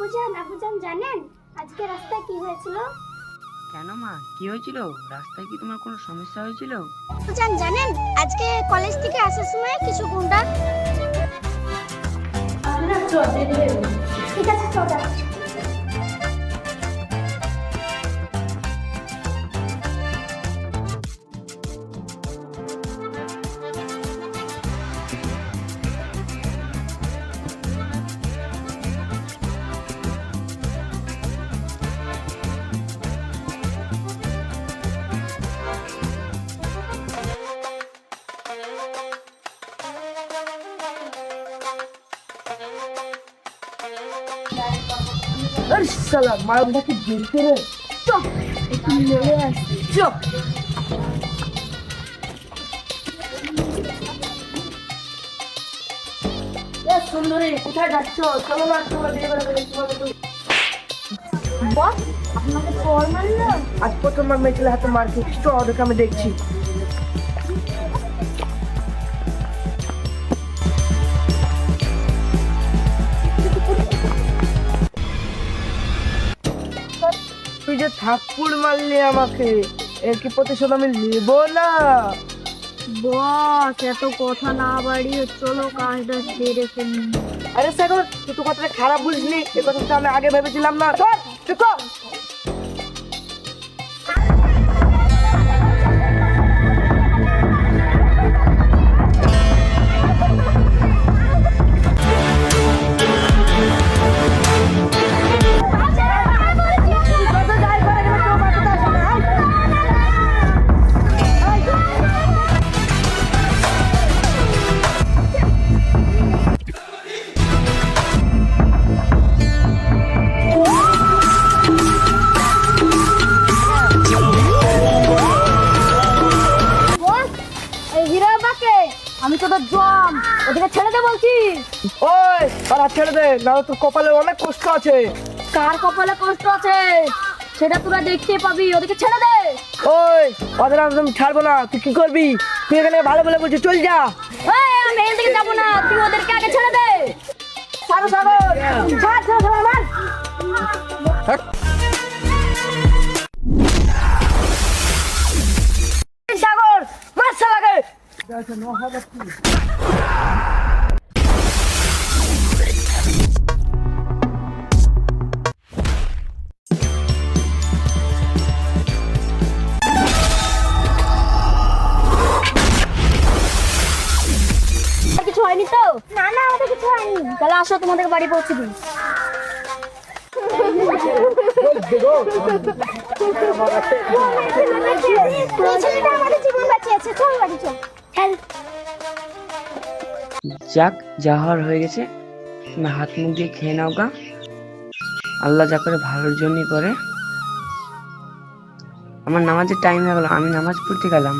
আব্বুজান আবুজান জানেন আজকে রাস্তায় কি হয়েছিল? কেন মা? কি হয়েছিল? রাস্তায় কি তোমার কোনো সমস্যা হয়েছিল? আবুজান জানেন আজকে কলেজ থেকে আসার সময় কিছু গুন্ডা ঠিক আছে চল শালা, মালটাকে দেখতে রে চপ, একটু মেরে আসি চপ। সুন্দরী, কোথায় যাচ্ছ? চলো না তোমরা বিয়ে করে ফেলে তোমাকে তো বস আপনাকে ফল মারলো আজ প্রথমবার মেয়ে হাতে মার খেয়েছি। চ ওদেরকে আমি দেখছি। তুই যে ঠাকুর মারলি আমাকে এর কি প্রতিশোধ আমি নেব না? বস এত কথা না বাড়িয়ে চলো কাজটা সেরে ফেলি। আরে সাগর তুই তো কথাটা খারাপ বুঝলি এ কথাটা আমি আগে ভেবেছিলাম না। চল চুপ ওই আর ছেড়ে দে নাহলে তোর কপালে অনেক কষ্ট আছে। কার কপালে কষ্ট আছে? সেটা তোরা দেখতে পাবি ওদিকে ছেড়ে দে। ওই ওদের আমি ছাড়বো না তুই কি করবি? তুই এখানে ভালো বলে বলছিস চল যা। এই, আমি এখান থেকে যাব না তুই ওদেরকে আগে ছেড়ে দে। সাগর সাগর ছাড় ছাড় ছাড় মার। এই সাগর মার শালাকে হয়নি তো? না না আমাদের কিছু হয়নি। তাহলে আসো তোমাদের বাড়ি পৌঁছে দিই। জীবন বাঁচিয়েছে চল বাড়ি চল হ্যাঁ যাক যা হওয়ার হয়ে গেছে। তুমি হাত মুখ দিয়ে খেয়ে নাও গা। আল্লাহ যা করে ভালোর জন্যই করে। আমার নামাজের টাইম হয়ে গেল আমি নামাজ পড়তে গেলাম।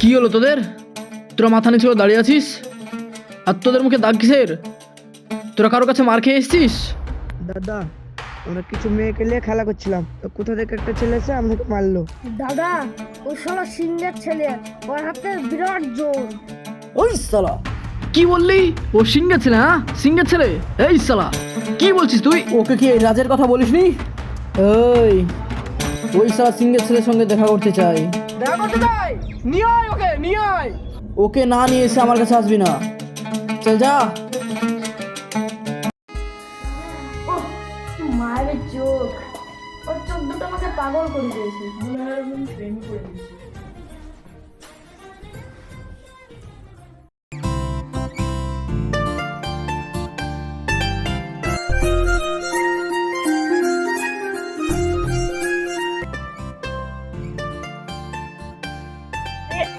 কি হলো তোদের? তোরা মাথা নিচে করে দাঁড়িয়ে আছিস? আর তোদের মুখে দাগ কিসের? তোরা কারও কাছে মার খেয়ে এসছিস? দাদা আমরা কিছু মেয়েকে নিয়ে খেলা করছিলাম। তো কোথা থেকে একটা ছেলে এসে আমাকে মারলো? দাদা ও শালা সিংহের ছেলে। ওর হাতে বিরাট জোর। ওই সালা কি বললি? ও সিংহের ছেলে হ্যাঁ? সিংহের ছেলে? এই সালা কি বলছিস তুই? ওকে কি এই রাজের কথা বলিসনি? ওই ওই সালা সিংহের ছেলের সঙ্গে দেখা করতে চাই। দেখা করতে যাই। নিয়ে আয় ওকে নিয়ে আয়। ওকে না নিয়ে এসে আমার কাছে আসবি না। চল যা। মায়ের চোখ। ওর চোখ দুটো আমাকে পাগল করে দিয়েছে।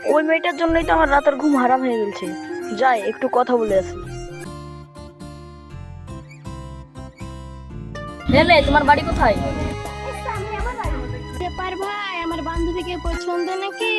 ওই মেয়েটার জন্যই তো আমার রাতের ঘুম হারাম হয়ে গেছে যাই, একটু কথা বলে আসি। নেমে তোমার বাড়ি কোথায়? এ বান্ধবীকে পছন্দ নাকি?